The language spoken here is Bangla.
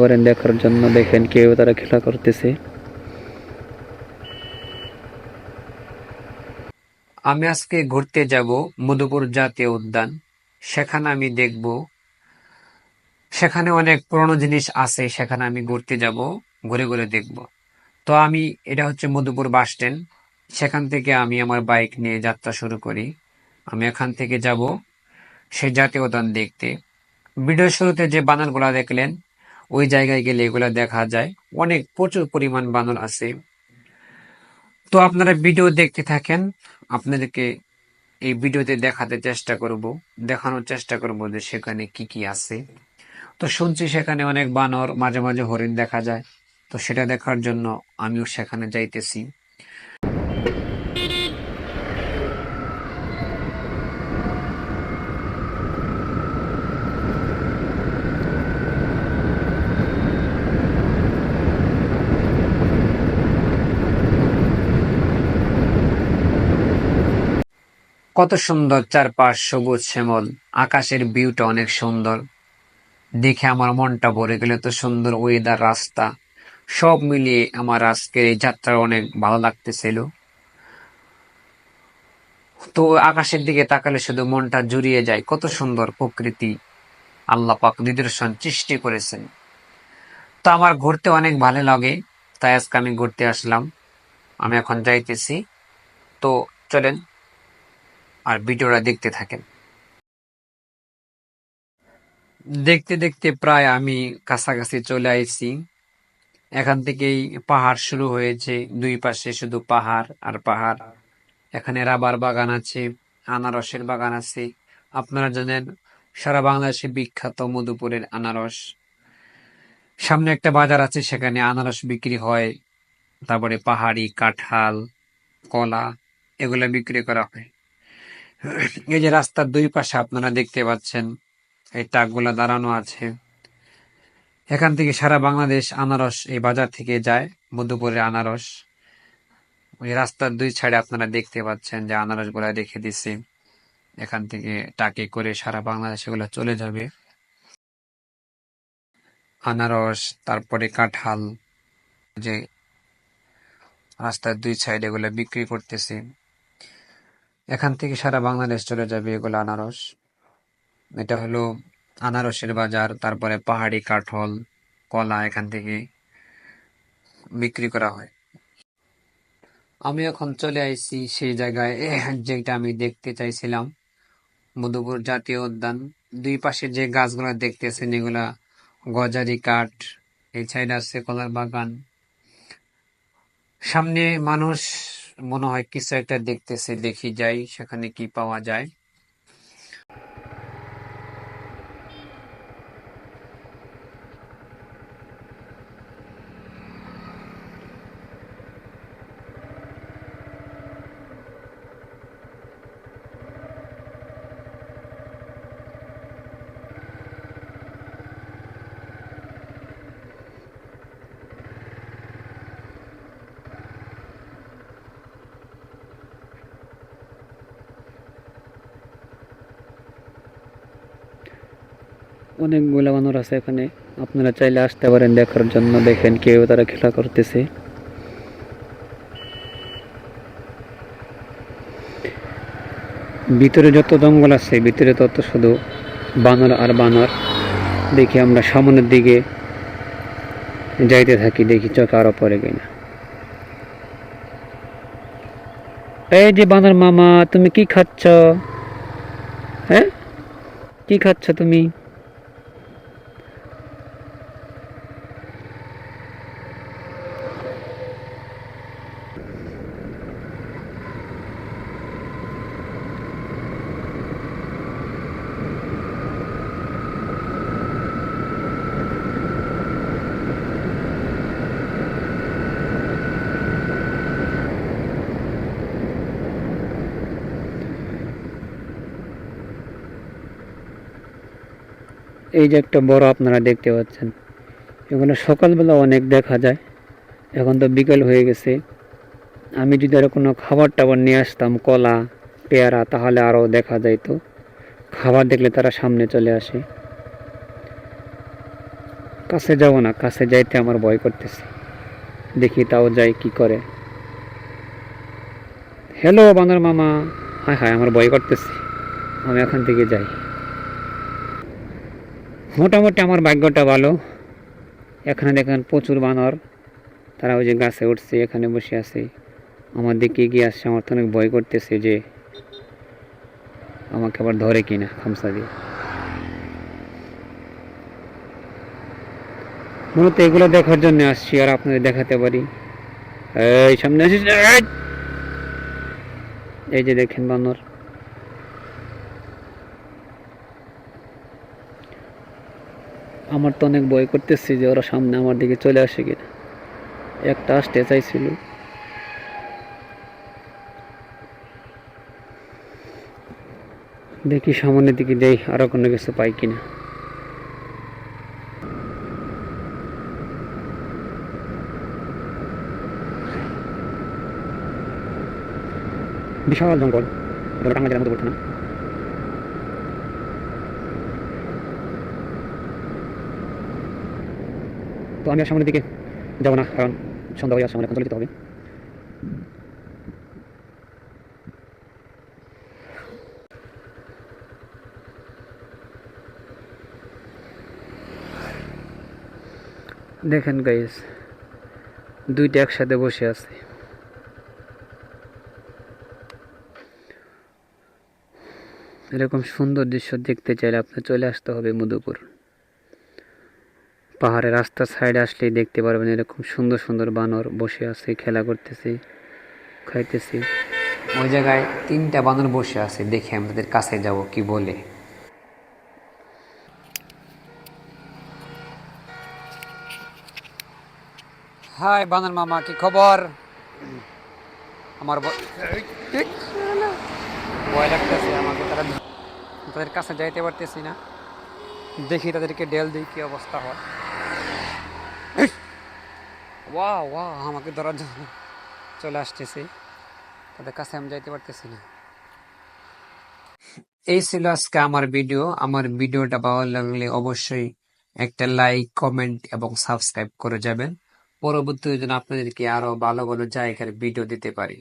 পারেন দেখার জন্য দেখেন কেউ তারা খেলা করতেছে। আমি আজকে ঘুরতে যাব মধুপুর জাতীয় উদ্যান। সেখানে আমি দেখব সেখানে অনেক পুরনো জিনিস আছে সেখানে আমি ঘুরতে যাব ঘুরে ঘুরে দেখব। তো আমি এটা হচ্ছে মধুপুর বাস স্ট্যান্ড। সেখান থেকে আমি আমার বাইক নিয়ে যাত্রা শুরু করি। আমি এখান থেকে যাব সেই জাতীয় উদ্যান দেখতে। ভিডিও শুরুতে যে বানরগুলা দেখলেন, ওই জায়গায় গেলে এগুলা দেখা যায়। অনেক প্রচুর পরিমাণ বানর আছে। তো আপনারা ভিডিও দেখতে থাকেন, আপনাদেরকে এই ভিডিওতে দেখাতে চেষ্টা করব, দেখানোর চেষ্টা করব যে সেখানে কি কি আছে। তো শুনছি সেখানে অনেক বানর, মাঝে মাঝে হরিণ দেখা যায়। তো সেটা দেখার জন্য আমিও সেখানে যাইতেছি। কত সুন্দর চারপাশ সবুজ শ্যামল, আকাশের ভিউটা অনেক সুন্দর। দেখে আমার মনটা ভরে গেল তো সুন্দর ওয়েদার রাস্তা। সব মিলিয়ে আমার আজকের এই যাত্রা অনেক ভালো লাগতেছিল। তো আকাশের দিকে তাকালে শুধু মনটা জুড়িয়ে যায়, কত সুন্দর প্রকৃতি। আল্লাহ পাক নিদর্শন সৃষ্টি করেছেন। তো আমার ঘুরতে অনেক ভালো লাগে, তাই আজকে আমি ঘুরতে আসলাম। আমি এখন যাইতেছি। তো চলেন আর ভিডিওটা দেখতে থাকেন। দেখতে দেখতে প্রায় আমি কাছাকাছি চলে আইছি। এখান থেকেই পাহাড় শুরু হয়েছে, দুই পাশে শুধু পাহাড় আর পাহাড়। এখানে রাবার বাগান আছে, আনারসের বাগান আছে। আপনারা জানেন, সারা বাংলাদেশে বিখ্যাত মধুপুরের আনারস। সামনে একটা বাজার আছে, সেখানে আনারস বিক্রি হয়। তারপরে পাহাড়ি কাঁঠাল, কলা, এগুলো বিক্রি করা হয়। এই যে রাস্তার দুই পাশে আপনারা দেখতে পাচ্ছেন, এই ট্রাকগুলা দাঁড়ানো আছে। এখান থেকে সারা বাংলাদেশ আনারস এই বাজার থেকে যায় মধুপুরের আনারস। ওই রাস্তার দুই সাইডে আপনারা দেখতে পাচ্ছেন যে আনারসগুলা রেখে দিছে। এখান থেকে টাকে করে সারা বাংলাদেশ এগুলো চলে যাবে। আনারস, তারপরে কাঁঠাল, যে রাস্তার দুই সাইডে এগুলো বিক্রি করতেছে। এখান থেকে সারা বাংলাদেশ চলে যাবে এগুলো আনারস। এটা হলো আনারসের বাজার, তারপরে পাহাড়ি কাঠল, কলা এখান থেকে বিক্রি করা হয়। আমি এখন চলে আইছি সেই জায়গায়, যেটা আমি দেখতে চাইছিলাম, মধুপুর জাতীয় উদ্যান। দুই পাশে যে গাছগুলো দেখতেছেন, এগুলা গজারি কাঠ, এই সাইড আছে কলার বাগান। সামনে মানুষ মনে হয় কিছু একটা দেখতেছে দেখি যাই সেখানে কি পাওয়া যায়। অনেকগুলো বানর আছে এখানে। আপনারা চাইলে আসতে পারেন দেখার জন্য। দেখেন কেউ তারা খেলা করতেছে। ভিতরে যত জঙ্গল আছে, ভিতরে তত শুধু বানর আর বানর। দেখি আমরা সামনের দিকে যাইতে থাকি, দেখি চোখে আরও পরে কিনা। এই যে বানর মামা, তুমি কি খাচ্ছ? হ্যাঁ? কি খাচ্ছ তুমি? এই যে একটা বড় আপনারা দেখতে পাচ্ছেন। এগুলো সকালবেলা অনেক দেখা যায়। এখন তো বিকেল হয়ে গেছে। আমি যদি আরও কোনো খাবার টাবার নিয়ে আসতাম, কলা, পেয়ারা, তাহলে আরও দেখা যাইতো। খাবার দেখলে তারা সামনে চলে আসে। কাছে যাব না, কাছে যাইতে আমার ভয় করতেছে। দেখি তাও যাই কি করে। হ্যালো বানর মামা। হায় হায়, আমার ভয় করতেছে। আমি এখান থেকে যাই। মোটামুটি আমার ভাগ্যটা ভালো। এখানে দেখেন প্রচুর বানর। তারা ওই যে গাছে উঠছে, এখানে বসে আছে। আমার দিকে এগিয়ে আসছে, আমার তো অনেক ভয় করতেছে যে আমাকে আবার ধরে কিনা খামসা দিয়ে। মূলত এগুলো দেখার জন্য আসছি, আর আপনাদের দেখাতে পারি। এই সামনে আসিস! এই যে দেখেন বানর। আমার তো অনেক ভয় করতেছি যে ওরা সামনে আমার দিকে চলে আসে কিনা। একটা আসতে চাইছিল। দেখি সামনের দিকে যাই, আরও কোনো কিছু পাই কিনা। বিশাল জঙ্গল টাঙ্গা জেলার মতো না। তো আমি সামনের দিকে যাব না, কারণ সন্ধ্যা হয়ে আসছে এখন চলে যেতে হবে। দেখেন গাইস দুইটা একসাথে বসে আছে। এরকম সুন্দর দৃশ্য দেখতে চাইলে আপনার চলে আসতে হবে মধুপুর। পাহাড়ের রাস্তার সাইডে আসলেই দেখতে পারবেন এরকম সুন্দর সুন্দর বানর বসে আছে, খেলা করতেছে, খাইতেছে। ওই জায়গায় তিনটা বানর বসে আছে, দেখে আমি তাদের কাছে যাব কি বলে। হাই বানর মামা, কি খবর? আমার ভয় আমাকে তারা তাদের কাছে যাইতে পারতেছি না। দেখি তাদেরকে ডেল দিই, কি অবস্থা হয়। ওয়া ওয়া আমাকে ধরার জন্য চলে আসতেছে। তাদের কাছে আমি যাইতে পারতেছি না। এই ছিল আজকে আমার ভিডিও। আমার ভিডিওটা ভালো লাগলে অবশ্যই একটা লাইক, কমেন্ট এবং সাবস্ক্রাইব করে যাবেন। পরবর্তী যেন আপনাদেরকে আরও ভালো ভালো জায়গার ভিডিও দিতে পারি।